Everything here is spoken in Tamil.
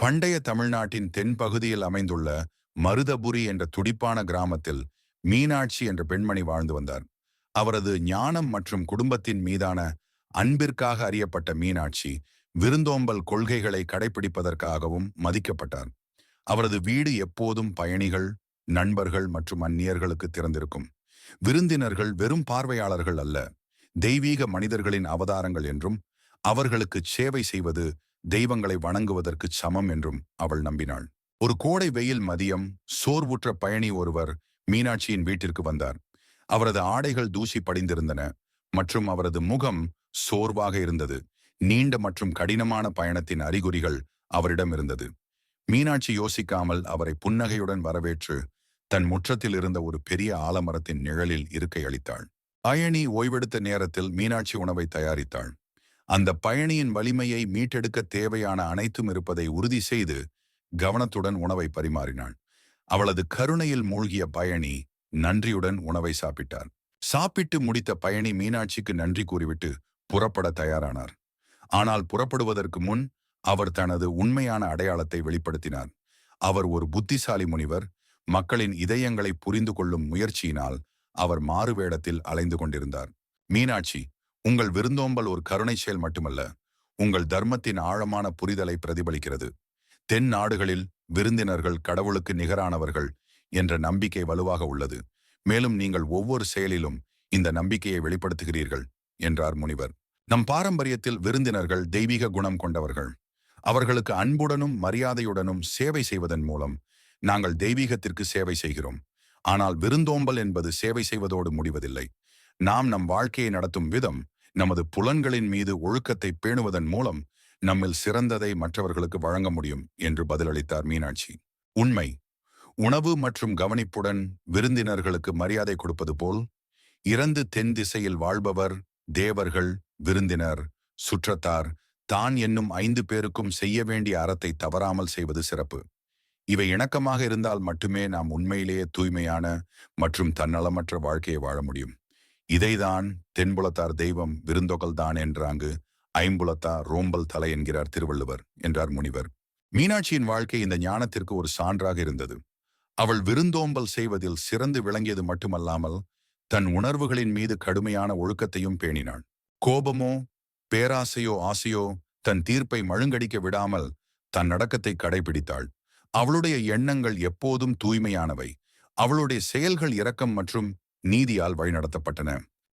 பண்டைய தமிழ்நாட்டின் தென்பகுதியில் அமைந்துள்ள மருதபுரி என்ற துடிப்பான கிராமத்தில் மீனாட்சி என்ற பெண்மணி வாழ்ந்து வந்தார். அவரது ஞானம் மற்றும் குடும்பத்தின் மீதான அன்பிற்காக அறியப்பட்ட மீனாட்சி விருந்தோம்பல் கொள்கைகளை கடைபிடிப்பதற்காகவும் மதிக்கப்பட்டார். அவரது வீடு எப்போதும் பயணிகள் நண்பர்கள் மற்றும் அந்நியர்களுக்கு திறந்திருக்கும். விருந்தினர்கள் வெறும் பார்வையாளர்கள் அல்ல தெய்வீக மனிதர்களின் அவதாரங்கள் என்றும் அவர்களுக்கு சேவை செய்வது தெய்வங்களை வணங்குவதற்கு சமம் என்றும் அவள் நம்பினாள். ஒரு கோடை வெயில் மதியம் சோர்வுற்ற பயணி ஒருவர் மீனாட்சியின் வீட்டிற்கு வந்தார். அவரது ஆடைகள் தூசி படிந்திருந்தன மற்றும் அவரது முகம் சோர்வாக இருந்தது. நீண்ட மற்றும் கடினமான பயணத்தின் அறிகுறிகள் அவரிடம் இருந்தது. மீனாட்சி யோசிக்காமல் அவரை புன்னகையுடன் வரவேற்று தன் முற்றத்தில் இருந்த ஒரு பெரிய ஆலமரத்தின் நிழலில் இருக்கை அளித்தாள். பயணி ஓய்வெடுத்த நேரத்தில் மீனாட்சி உணவை தயாரித்தாள். அந்த பயணியின் வலிமையை மீட்டெடுக்க தேவையான அனைத்தும் இருப்பதை உறுதி செய்து கவனத்துடன் உணவை பரிமாறினாள். அவளது கருணையில் மூழ்கிய பயணி நன்றியுடன் உணவை சாப்பிட்டார். சாப்பிட்டு முடித்த பயணி மீனாட்சிக்கு நன்றி கூறிவிட்டு புறப்பட தயாரானார். ஆனால் புறப்படுவதற்கு முன் அவர் தனது உண்மையான அடையாளத்தை வெளிப்படுத்தினார். அவர் ஒரு புத்திசாலி முனிவர். மக்களின் இதயங்களை புரிந்து கொள்ளும் முயற்சியினால் அவர் மாறுவேடத்தில் அலைந்து கொண்டிருந்தார். மீனாட்சி உங்கள் விருந்தோம்பல் ஒரு கருணை செயல் மட்டுமல்ல உங்கள் தர்மத்தின் ஆழமான புரிதலை பிரதிபலிக்கிறது. தென் நாடுகளில் விருந்தினர்கள் கடவுளுக்கு நிகரானவர்கள் என்ற நம்பிக்கை வலுவாக உள்ளது. மேலும் நீங்கள் ஒவ்வொரு செயலிலும் இந்த நம்பிக்கையை வெளிப்படுத்துகிறீர்கள் என்றார் முனிவர். நம் பாரம்பரியத்தில் விருந்தினர்கள் தெய்வீக குணம் கொண்டவர்கள். அவர்களுக்கு அன்புடனும் மரியாதையுடனும் சேவை செய்வதன் மூலம் நாங்கள் தெய்வீகத்திற்கு சேவை செய்கிறோம். ஆனால் விருந்தோம்பல் என்பது சேவை செய்வதோடு முடிவதில்லை. நாம் நம் வாழ்க்கையை நடத்தும் விதம் நமது புலன்களின் மீது ஒழுக்கத்தை பேணுவதன் மூலம் நம்மில் சிறந்ததை மற்றவர்களுக்கு வழங்க முடியும் என்று பதிலளித்தார் மீனாட்சி. உண்மை. உணவு மற்றும் கவனிப்புடன் விருந்தினர்களுக்கு மரியாதை கொடுப்பது போல் இறந்து தென் திசையில் வாழ்பவர் தேவர்கள் விருந்தினர் சுற்றத்தார் தான் என்னும் ஐந்து பேருக்கும் செய்ய வேண்டிய அறத்தை தவறாமல் செய்வது சிறப்பு. இவை இணக்கமாக இருந்தால் மட்டுமே நாம் உண்மையிலேயே தூய்மையான மற்றும் தன்னலமற்ற வாழ்க்கையை வாழ முடியும். இதைதான் தென்புலத்தார் தெய்வம் விருந்தொகல் தான் என்றாங்கு ஐம்புலத்தார் ரோம்பல் தலை என்கிறார் திருவள்ளுவர் என்றார் முனிவர். மீனாட்சியின் வாழ்க்கை இந்த ஞானத்திற்கு ஒரு சான்றாக இருந்தது. அவள் விருந்தோம்பல் செய்வதில் சிறந்து விளங்கியது மட்டுமல்லாமல் தன் உணர்வுகளின் மீது கடுமையான ஒழுக்கத்தையும் பேணினாள். கோபமோ பேராசையோ ஆசையோ தன் தீர்ப்பை மழுங்கடிக்க விடாமல் தன் நடக்கத்தை கடைபிடித்தாள். அவளுடைய எண்ணங்கள் எப்போதும் தூய்மையானவை. அவளுடைய செயல்கள் இரக்கம் மற்றும் நீதியால் வழிநடத்தப்பட்டன.